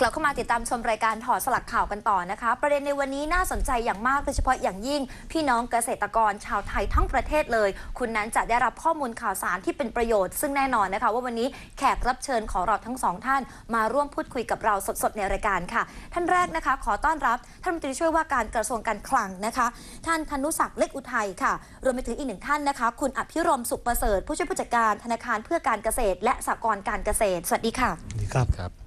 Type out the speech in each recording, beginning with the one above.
กลับเข้ามาติดตามชมรายการถอดสลักข่าวกันต่อนะคะ ประเด็นในวันนี้น่าสนใจอย่างมากโดยเฉพาะอย่างยิ่ง พี่น้องเกษตรกรชาวไทยทั้งประเทศเลย คุณนั้นจะได้รับข้อมูลข่าวสารที่เป็นประโยชน์ซึ่งแน่นอนนะคะ ว่าวันนี้แขกรับเชิญของเราทั้งสองท่าน มาร่วมพูดคุยกับเราสดๆในรายการค่ะ ท่านแรกนะคะ ขอต้อนรับท่านรัฐมนตรีช่วยว่าการกระทรวงการคลังนะคะ ท่านธนุศักดิ์เล็กอุทัยค่ะรวมไปถึงอีกหนึ่งท่านนะคะ คุณอภิรมสุขประเสริฐผู้ช่วยผู้จัดการธนาคารเพื่อการเกษตร และสหกรณ์การเกษตร สวัสดีค่ะ ครับครับ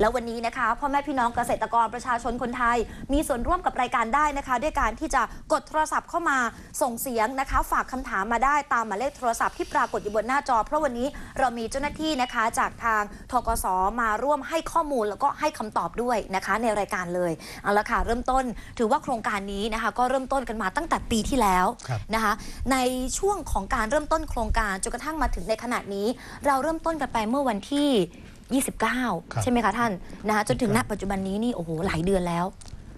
แล้ววันนี้นะคะพ่อแม่พี่น้องเกษตรกรประชาชนคนไทย มีส่วนร่วมกับรายการได้นะคะ ด้วยการที่จะกดโทรศัพท์เข้ามาส่งเสียงนะคะ ฝากคำถามมาได้ตามหมายเลขโทรศัพท์ที่ปรากฏอยู่บนหน้าจอ เพราะวันนี้เรามีเจ้าหน้าที่นะคะจากทางทกสมาร่วมให้ข้อมูลแล้วก็ให้คำตอบด้วยนะคะ ในรายการเลยเอาละค่ะเริ่มต้นถือว่าโครงการนี้นะคะ ก็เริ่มต้นกันมาตั้งแต่ปีที่แล้วครับนะคะ ในช่วงของการเริ่มต้นโครงการจนกระทั่งมาถึงในขณะนี้ เราเริ่มต้นกันไปเมื่อวันที่ 29ครับใช่ไหมคะท่านนะคะจนถึงณปัจจุบันนี้นี่โอ้โหหลายเดือนแล้ว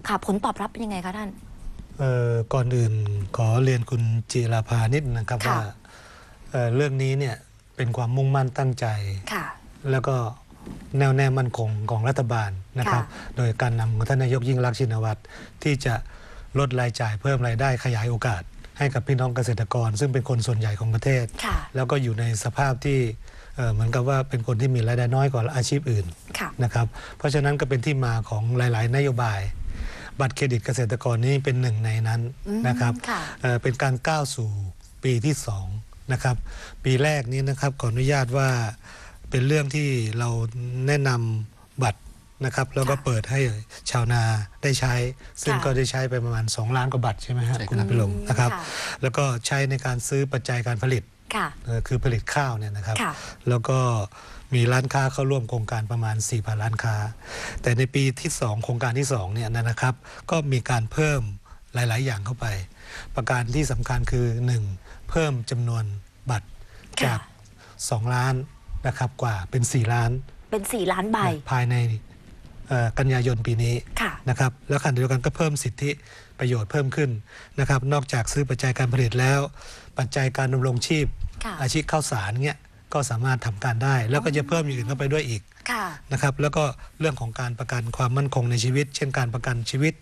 ค่ะ ผลตอบรับเป็นยังไงคะท่านเอ่อก่อนอื่นขอเรียนคุณจิราภานิดนะครับค่ะว่าเอ่อเรื่องนี้เนี่ยเป็นความมุ่งมั่นตั้งใจค่ะแล้วก็แน่วแน่มั่นคงของรัฐบาลนะครับค่ะโดยการนำของท่านนายกยิ่งรักษณ์ชินวัตรที่จะลดรายจ่ายเพิ่มรายได้ขยายโอกาส ให้กับพี่น้องเกษตรกร ซึ่งเป็นคนส่วนใหญ่ของประเทศค่ะแล้วก็อยู่ในสภาพที่ เอ่อเหมือนกับว่าเป็นคนที่มีรายได้น้อยกว่าอาชีพอื่นค่ะนะครับเพราะฉะนั้นก็เป็นที่มาของหลาย ๆ นโยบาย บัตรเครดิตเกษตรกรนี่เป็นหนึ่งในนั้นอืมนะครับค่ะเอ่อเป็นการก้าวสู่ปีที่สองนะครับปีแรกนี้นะครับขออนุญาตว่าเป็นเรื่องที่เราแนะนำบัตรนะครับแล้วก็ค่ะเปิดให้ชาวนาได้ใช้ ซึ่งค่ะก็ได้ใช้ไปประมาณ 2 ล้านกว่าบัตรใช่ไหมฮะใช่ครับคุณพิลมนะครับค่ะแล้วก็ใช้ในการซื้อปัจจัยการผลิต ค่ะเอ่อคือผลิตข้าวเนี่ยนะครับค่ะแล้วก็มีร้านค้าเข้าร่วมโครงการประมาณ 4,000 ร้านค้า แต่ในปีที่ 2 โครงการที่2เนี่ยนะครับ ก็มีการเพิ่มหลาย ๆ อย่างเข้าไป ประการที่สำคัญคือ 1. เพิ่มจำนวนบัตรค่ะจาก 2 ล้านนะครับกว่าเป็น 4 ล้าน เป็น 4 ล้านใบ ภายในเอ่อกันยายนปีนี้ค่ะนะครับ แล้วขณะเดียวกันก็เพิ่มสิทธิ ประโยชน์เพิ่มขึ้นนะครับนอกจากซื้อปัจจัยการผลิตแล้ว ปัจจัยการดำรงชีพ ค่ะอาชีพข้าวสารเงี้ยก็สามารถทำการได้ แล้วก็จะเพิ่มอย่างอื่นเข้าไปด้วยอีกค่ะ นะครับแล้วก็เรื่องของการประกันความมั่นคงในชีวิต เช่นการประกันชีวิต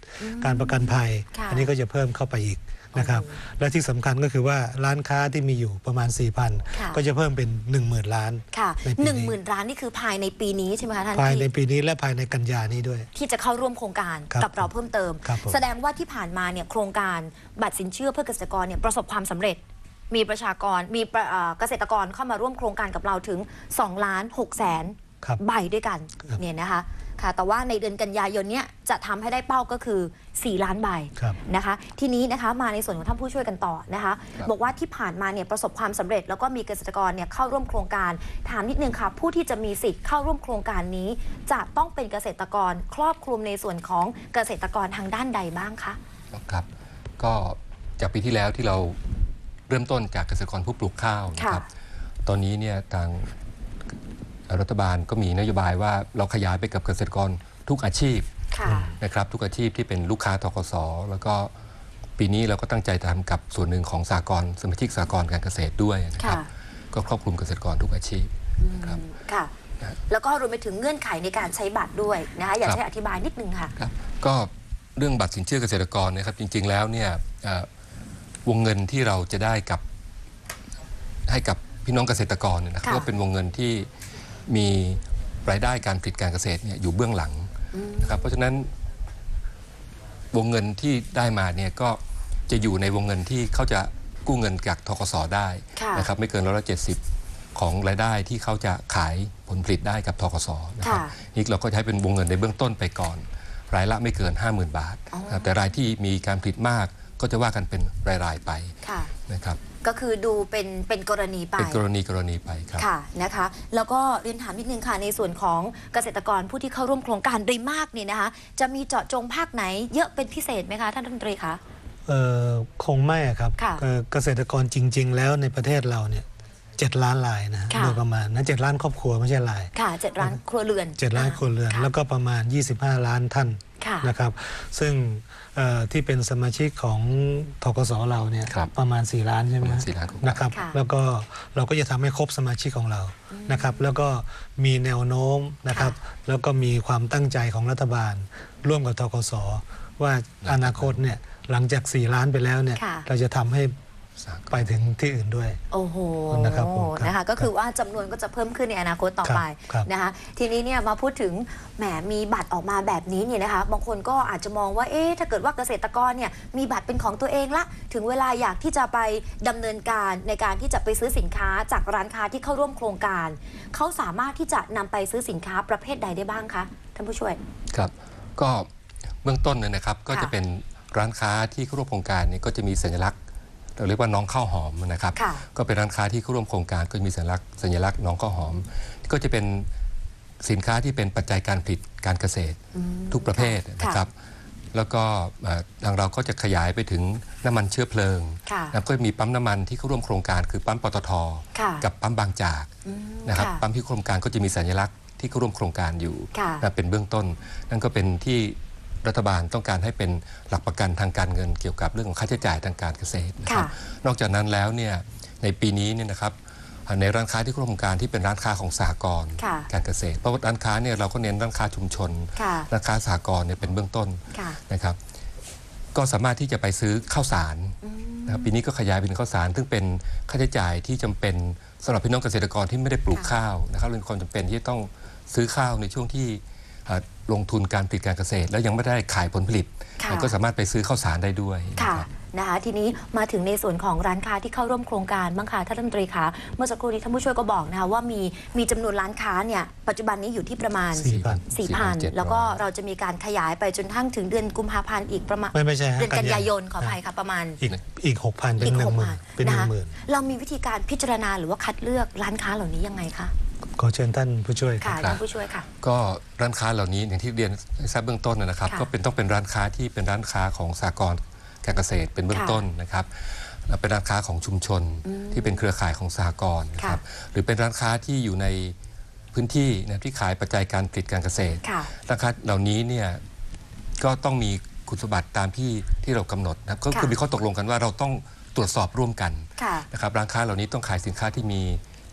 การประกันภัย ค่ะ อันี้ก็จะเพิ่มเข้าไปอีก นะครับและที่สำคัญก็คือว่าร้านค้าที่มีอยู่ประมาณ ค่ะ 4,000 ก็จะเพิ่มเป็น 10,000 ล้านค่ะในปีนี้หนึ่งหมื่นล้านนี่คือภายในปีนี้ใช่ไหมคะท่านภายในที่ปีนี้และภายในกันยานี้ด้วย ที่จะเข้าร่วมโครงการครับกับเราเพิ่มเติม ครับผม แสดงว่าที่ผ่านมาเนี่ยโครงการบัตรสินเชื่อเพื่อเกษตรกรเนี่ยประสบความสำเร็จ มีประชากรมีประเอ่อเกษตรกรเข้ามาร่วมโครงการกับเราถึง2ล้าน6แสน ครับ ใบด้วยกันครับ เนี่ยนะคะ ค่ะ แต่ว่าในเดือนกันยายนเนี่ยจะทำให้ได้เป้าก็คือ 4 ล้านใบครับนะคะ ทีนี้นะคะมาในส่วนของท่านผู้ช่วยกันต่อนะคะครับบอกว่าที่ผ่านมาเนี่ยประสบความสำเร็จ แล้วก็มีเกษตรกรเนี่ยเข้าร่วมโครงการ ถามนิดนึงค่ะ ผู้ที่จะมีสิทธิ์เข้าร่วมโครงการนี้ จะต้องเป็นเกษตรกรครอบคลุมในส่วนของเกษตรกรทางด้านใดบ้างคะครับ ก็จากปีที่แล้วที่เราเริ่มต้นจากเกษตรกรผู้ปลูกข้าวนะครับ ตอนนี้เนี่ยทาง รัฐบาลก็มีนโยบายว่าเราขยายไปกับเกษตรกรทุกอาชีพค่ะ นะครับทุกอาชีพที่เป็นลูกค้าทกสแล้วก็ปีนี้เราก็ตั้งใจทำกับส่วนหนึ่งของสากลสมาชิกสากลการเกษตรด้วยนะครับค่ะ ก็ครอบคลุมเกษตรกรทุกอาชีพนะครับ ค่ะ นะแล้วก็รวมไปถึงเงื่อนไขในการใช้บัตรด้วยนะคะ อยากครับ ให้อธิบายนิดนึงค่ะ ครับก็เรื่องบัตรสินเชื่อเกษตรกรเนะครับจริง ๆ แล้วเนี่ยเอ่อวงเงินที่เราจะได้กับให้กับพี่น้องเกษตรกรเนี่ยนะครับค่ะ ก็เป็นวงเงินที่ มีรายได้การผลิตการเกษตรเนี่ยอยู่เบื้องหลังนะครับเพราะฉะนั้นวงเงินที่ได้มาเนี่ยก็จะอยู่ในวงเงินที่เขาจะกู้เงินจากทกสได้ค่ะนะครับไม่เกินร้อยละเจ็ดสิบของรายได้ที่เขาจะขายผลผลิตได้กับทกสนะครับค่ะนี่เราก็ใช้เป็นวงเงินในเบื้องต้นไปก่อน รายละไม่เกิน 50,000 บาทอ๋อนะครับแต่รายที่มีการผลิตมาก ก็จะว่ากันเป็นราย ๆ ไปค่ะ นะครับ ก็คือดูเป็นเป็นกรณีไป เป็นกรณีกรณีไปครับ ค่ะนะคะ แล้วก็เรียนถามนิดนึงค่ะในส่วนของเกษตรกรผู้ที่เข้าร่วมโครงการโดยมากเนี่ยนะคะ จะมีเจาะจงภาคไหนเยอะเป็นพิเศษไหมคะท่านรัฐมนตรีคะ เอ่อคงไม่อะครับค่ะเอ่อเกษตรกรจริง ๆ แล้วในประเทศเราเนี่ยเจ็ดล้านรายนะค่ะ โดยประมาณนะเจ็ดล้านครอบครัวไม่ใช่รายค่ะเจ็ดล้านครัวเรือนเจ็ดล้านครัวเรือนค่ะแล้วก็ประมาณ 25 ล้านท่านค่ะ นะครับ ซึ่งเอ่อที่เป็นสมาชิกของทกสเราเนี่ยครับประมาณ 4 ล้านใช่ไหมประมาณฮะ4ล้านกว่านะครับค่ะแล้วก็เราก็จะทำให้ครบสมาชิกของเรานะครับ แล้วก็มีแนวโน้มนะครับ แล้วก็มีความตั้งใจของรัฐบาล ร่วมกับทกสว่าอนาคตเนี่ยหลังจาก 4 ล้านไปแล้วเนี่ยค่ะเราจะทำให้สากล ไปถึงที่อื่นด้วย โอ้โหนะครับผมครับนะคะ ก็คือว่าจำนวนก็จะเพิ่มขึ้นในอนาคตต่อไปครับครับนะคะ ทีนี้เนี่ยมาพูดถึงแหมมีบัตรออกมาแบบนี้เนี่ยนะคะ บางคนก็อาจจะมองว่าเอ๊ะถ้าเกิดว่าเกษตรกรเนี่ยมีบัตรเป็นของตัวเองละ ถึงเวลาอยากที่จะไปดำเนินการในการที่จะไปซื้อสินค้าจากร้านค้าที่เข้าร่วมโครงการ เขาสามารถที่จะนำไปซื้อสินค้าประเภทใดได้บ้างคะท่านผู้ช่วยครับ ก็เบื้องต้นเนี่ยนะครับก็ค่ะจะเป็นร้านค้าที่เข้าร่วมโครงการนี้ก็จะมีสัญลักษณ์ เราเรียกว่าน้องข้าวหอมนะครับค่ะก็เป็นร้านค้าที่เข้าร่วมโครงการก็จะมีสัญลักษณ์สัญลักษณ์น้องข้าวหอม ก็จะเป็นสินค้าที่เป็นปัจจัยการผลิตการเกษตรอืมทุกประเภทค่ะนะครับ แล้วก็เอ่อทางเราก็จะขยายไปถึงน้ำมันเชื้อเพลิงค่ะแล้วก็มีปั๊มน้ำมันที่เข้าร่วมโครงการคือปั๊มปตทค่ะกับปั๊มบางจากอืมนะครับค่ะปั๊มที่โครงการก็จะมีสัญลักษณ์ที่เข้าร่วมโครงการอยู่ค่ะนะเป็นเบื้องต้น นั่นก็เป็นที่ รัฐบาลต้องการให้เป็นหลักประกันทางการเงินเกี่ยวกับเรื่องของค่าใช้จ่ายทางการเกษตรนะครับค่ะนอกจากนั้นแล้วเนี่ยในปีนี้เนี่ยนะครับในร้านค้าที่เข้าร่วมโครงการที่เป็นร้านค้าของสหกรณ์ค่ะการเกษตร เพราะว่าร้านค้าเนี่ยเราก็เน้นร้านค้าชุมชนค่ะร้านค้าสหกรณ์เนี่ยเป็นเบื้องต้นค่ะนะครับ ก็สามารถที่จะไปซื้อข้าวสารนะครับปีนี้ก็ขยายเป็นข้าวสาร ซึ่งเป็นค่าใช้จ่ายที่จำเป็นสำหรับพี่น้องเกษตรกรที่ไม่ได้ปลูกค่ะข้าวนะครับเป็นความจำเป็นที่จะต้องซื้อข้าวในช่วงที่เอ่อ ลงทุนการผลิตการเกษตร แล้วยังไม่ได้ขายผลผลิต ค่ะ ก็สามารถไปซื้อข้าวสารได้ด้วยนะค่ะครับ นะคะทีนี้มาถึงในส่วนของร้านค้าที่เข้าร่วมโครงการบ้างค่ะท่านรัฐมนตรีคะเมื่อสักครู่นี้ท่านผู้ช่วยก็บอกนะคะว่ามีมีจำนวนร้านค้าเนี่ยปัจจุบันนี้อยู่ที่ประมาณ 4,000 4,000แล้วก็เราจะมีการขยายไปจนทั้งถึงเดือนกุมภาพันธ์อีกประมาณไม่ไม่ใช่ฮะเดือนกันยายนกันยาขออภัยค่ะประมาณอีกอีกหกพันเป็นอีกหนึ่หงกหมื่พันนเป็นหนะนึ่งคะหมื่น เรามีวิธีการพิจารณาหรือว่าคัดเลือกร้านค้าเหล่านี้ยังไงคะ ขอเชิญท่านผู้ช่วยคค่ะรับ ท่านผู้ช่วยค่ะ ก็ร้านค้าเหล่านี้อย่างที่เรียนให้ทราบเบื้องต้นนะครับ ค่ะก็เป็นต้องเป็นร้านค้าที่เป็นร้านค้าของสากลการเกษตรเป็นเบื้องค่ะต้นนะครับแล้วเป็นร้านค้าของชุมชนที่เป็นเครือข่ายของสหกรณ์นะครับค่ะหรือเป็นร้านค้าที่อยู่ในพื้นที่นะที่ขายปัจจัยการผลิตการเกษตรค่ะ ร้านค้าเหล่านี้เนี่ยก็ต้องมีคุณสมบัติตามที่ที่เรากำหนดนะครับก็ค่ะคือมีข้อตกลงกันว่าเราต้องตรวจสอบร่วมกัน ค่ะ นะครับร้านค้าเหล่านี้ต้องขายสินค้าที่มี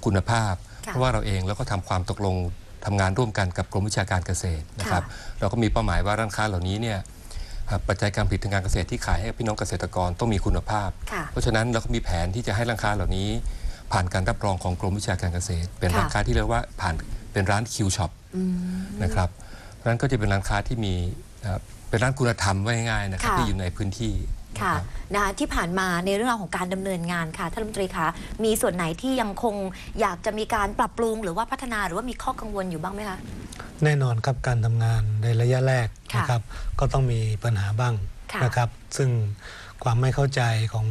คุณภาพค่ะ เพราะว่าเราเองแล้วก็ทำความตกลงทำงานร่วมกันกับกรมวิชาการเกษตรนะครับเราก็มีเป้าหมายว่าร้านค้าเหล่านี้เนี่ยอ่าปัจจัยการผลิตทางการเกษตรที่ขายให้พี่น้องเกษตรกรต้องมีคุณภาพค่ะเพราะฉะนั้นเราก็มีแผนที่จะให้ร้านค้าเหล่านี้ ผ่านการรับรองของกรมวิชาการเกษตร เป็นค่ะร้านค้าที่เรียกว่าผ่านเป็นร้านคิวช็อปอืมนะครับนั้นก็จะเป็นร้านค้าที่มีอ่าเป็นร้านคุณธรรมว่าง่ายๆนะครับค่ะที่อยู่ในพื้นที่ ค่ะนะครับนะคะที่ผ่านมาในเรื่องราวของการดำเนินงานค่ะท่านรัฐมนตรีคะมีส่วนไหนที่ยังคงอยากจะมีการปรับปรุง หรือว่าพัฒนาหรือว่ามีข้อกังวลอยู่บ้างไหมคะแน่นอนครับการทำงานในระยะแรกค่ะนะครับ ก็ต้องมีปัญหาบ้างค่ะนะครับ ซึ่งความไม่เข้าใจของ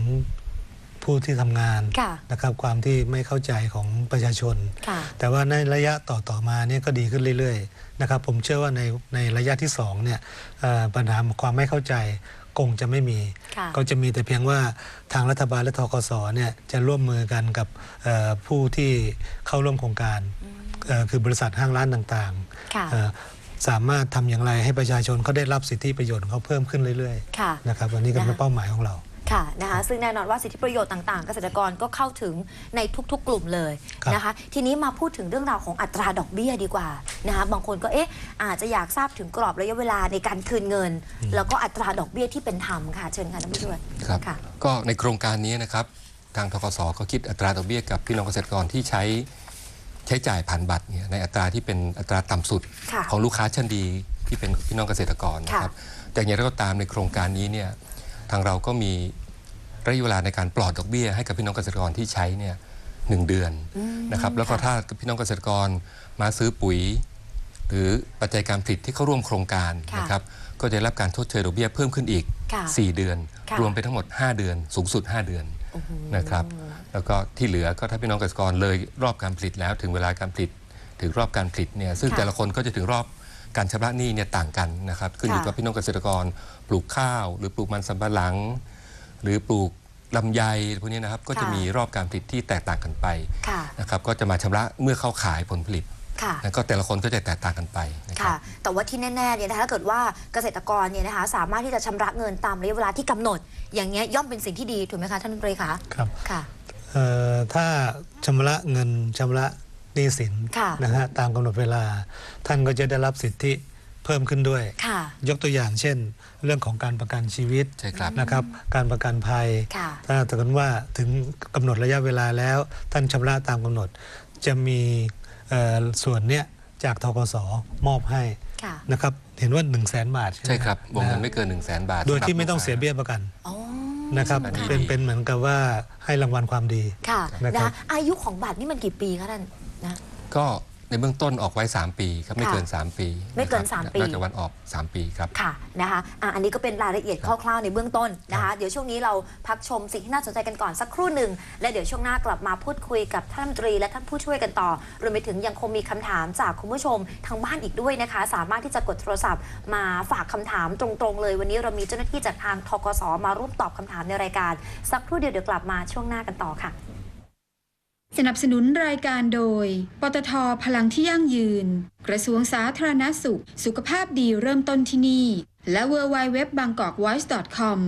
ผู้ที่ทำงานค่ะนะครับ ความที่ไม่เข้าใจของประชาชนค่ะแต่ว่าในระยะต่อต่อมาเนี่ยก็ดีขึ้นเรื่อย ๆ นะครับ ผมเชื่อว่าในในระยะที่สองเนี่ยเอ่อปัญหาความไม่เข้าใจ คงจะไม่มีค่ะก็จะมีแต่เพียงว่าทางรัฐบาลและทกสเนี่ยจะร่วมมือกันกับเอ่อผู้ที่เข้าร่วมโครงการเอ่อคือบริษัทห้างร้านต่างค่ะๆเอ่อสามารถทำอย่างไรให้ประชาชนเขาได้รับสิทธิประโยชน์ของเขาเพิ่มขึ้นเรื่อยค่ะๆนะครับอันนี้ก็เป็นเป้าหมายของเรา ค่ะนะคะซึ่งแน่นอนว่าสิทธิประโยชน์ต่างๆ เกษตรกรก็เข้าถึงในทุกๆ กลุ่มเลยครับ นะคะ ทีนี้มาพูดถึงเรื่องราวของอัตราดอกเบี้ยดีกว่านะคะบางคนก็เอ๊ะอาจจะอยากทราบถึงกรอบระยะเวลาในการคืนเงิน แล้วก็อัตราดอกเบี้ยที่เป็นธรรมค่ะเชิญค่ะท่านผู้ช่วยครับค่ะ ก็ในโครงการนี้นะครับ ทางทกสก็คิดอัตราดอกเบี้ยกับพี่น้องเกษตรกรที่ใช้ใช้จ่ายผ่านบัตรเนี่ยในอัตราที่เป็นอัตราต่ำสุด ค่ะของลูกค้าชั้นดีที่เป็นพี่น้องเกษตรกรนะครับแต่อย่างไรก็ตามในโครงการนี้เนี่ยทางเราก็มี ระยะเวลาในการปลอดดอกเบี้ยให้กับพี่น้องเกษตรกรที่ใช้เนี่ยหนึ่งเดือนอืมนะครับแล้วก็ค่ะถ้าพี่น้องเกษตรกรมาซื้อปุ๋ย หรือปัจจัยการผลิตที่เข้าร่วมโครงการค่ะนะครับก็จะได้รับการชดเชยดอกเบี้ยเพิ่มขึ้นอีกค่ะ4เดือนค่ะรวมเป็นทั้งหมด 5 เดือน สูงสุด 5 เดือนโอ้โหนะครับแล้วก็ที่เหลือก็ถ้าพี่น้องเกษตรกรเลยรอบการผลิตแล้วถึงเวลาการผลิตถึงรอบการผลิตเนี่ยซึ่งค่ะแต่ละคนก็จะถึงรอบการชำระหนี้เนี่ยต่างกันนะครับขึ้นอยู่ค่ะกับพี่น้องเกษตรกรปลูกข้าว หรือปลูกมันสำปะหลัง หรือปลูกลำไยพวกนี้นะครับก็จะค่ะมีรอบการผลิตที่แตกต่างกันไปค่ะนะครับก็จะมาชำระเมื่อเข้าขายผลผลิตค่ะแล้วก็แต่ละคนก็จะแตกต่างกันไปนะคค่ะรับแต่ว่าที่แน่ๆเนี่ยนะคะถ้าเกิดว่าเกษตรกรเนี่ยนะคะสามารถที่จะชำระเงินตามระยะเวลาที่กำหนด อย่างเงี้ยย่อมเป็นสิ่งที่ดีถูกไหมคะท่านรัฐมนตรีคะครับค่ะเอ่อถ้าชำระเงินชำระหนี้สินค่ะนะฮะตามกำหนดเวลา ท่านก็จะได้รับสิทธิ เพิ่มขึ้นด้วย ค่ะ ยกตัวอย่างเช่น เรื่องของการประกันชีวิตใช่ครับ นะครับ การประกันภัย ค่ะ ถ้าถือกันว่าถึงกำหนดระยะเวลาแล้ว ท่านชำระตามกำหนด จะมีเอ่อส่วนเนี้ยจากทกสมอบให้ค่ะ นะครับ เห็นว่า 1 0 0 0 0แสนบาทใช่ไหมใช่ครับวงเงินนะไม่เกิน1 0 0 0 0แสนบาทโดยที่สำหรับไม่ต้องลูกค้าเสียเบี้ยประกันอ๋อนะครับอันนี้เป็นดีเป็นเหมือนกับว่าให้รางวัลความดี ค่ะนะครับ นะคะอายุของบัตรนี่มันกี่ปีคะท่านนะ ก็ ในเบื้องต้นออกไว้ 3 ปีครับไม่เกิน 3 ปีไม่เกินนะครับสามปี นอกจากวันออก 3 ปีครับ ค่ะนะคะอะ อันนี้ก็เป็นรายละเอียดคร่าวๆในเบื้องต้นนะคะ เดี๋ยวช่วงนี้เราพักชมสิ่งที่น่าสนใจกันก่อนสักครู่หนึ่ง และเดี๋ยวช่วงหน้ากลับมาพูดคุยกับท่านรัฐมนตรีและท่านผู้ช่วยกันต่อ รวมไปถึงยังคงมีคำถามจากคุณผู้ชมทางบ้านอีกด้วยนะคะ สามารถที่จะกดโทรศัพท์ มาฝากคำถามตรงๆเลย วันนี้เรามีเจ้าหน้าที่จากทางทกสมาร่วมตอบคำถามในรายการ สักครู่เดียวเดี๋ยวกลับมาช่วงหน้ากันต่อค่ะ สนับสนุนรายการโดย ปตทพลังที่ยั่งยืน กระทรวงสาธารณสุข สุขภาพดีเริ่มต้นที่นี่ และ w w w b a n g k o k v o i c e c o m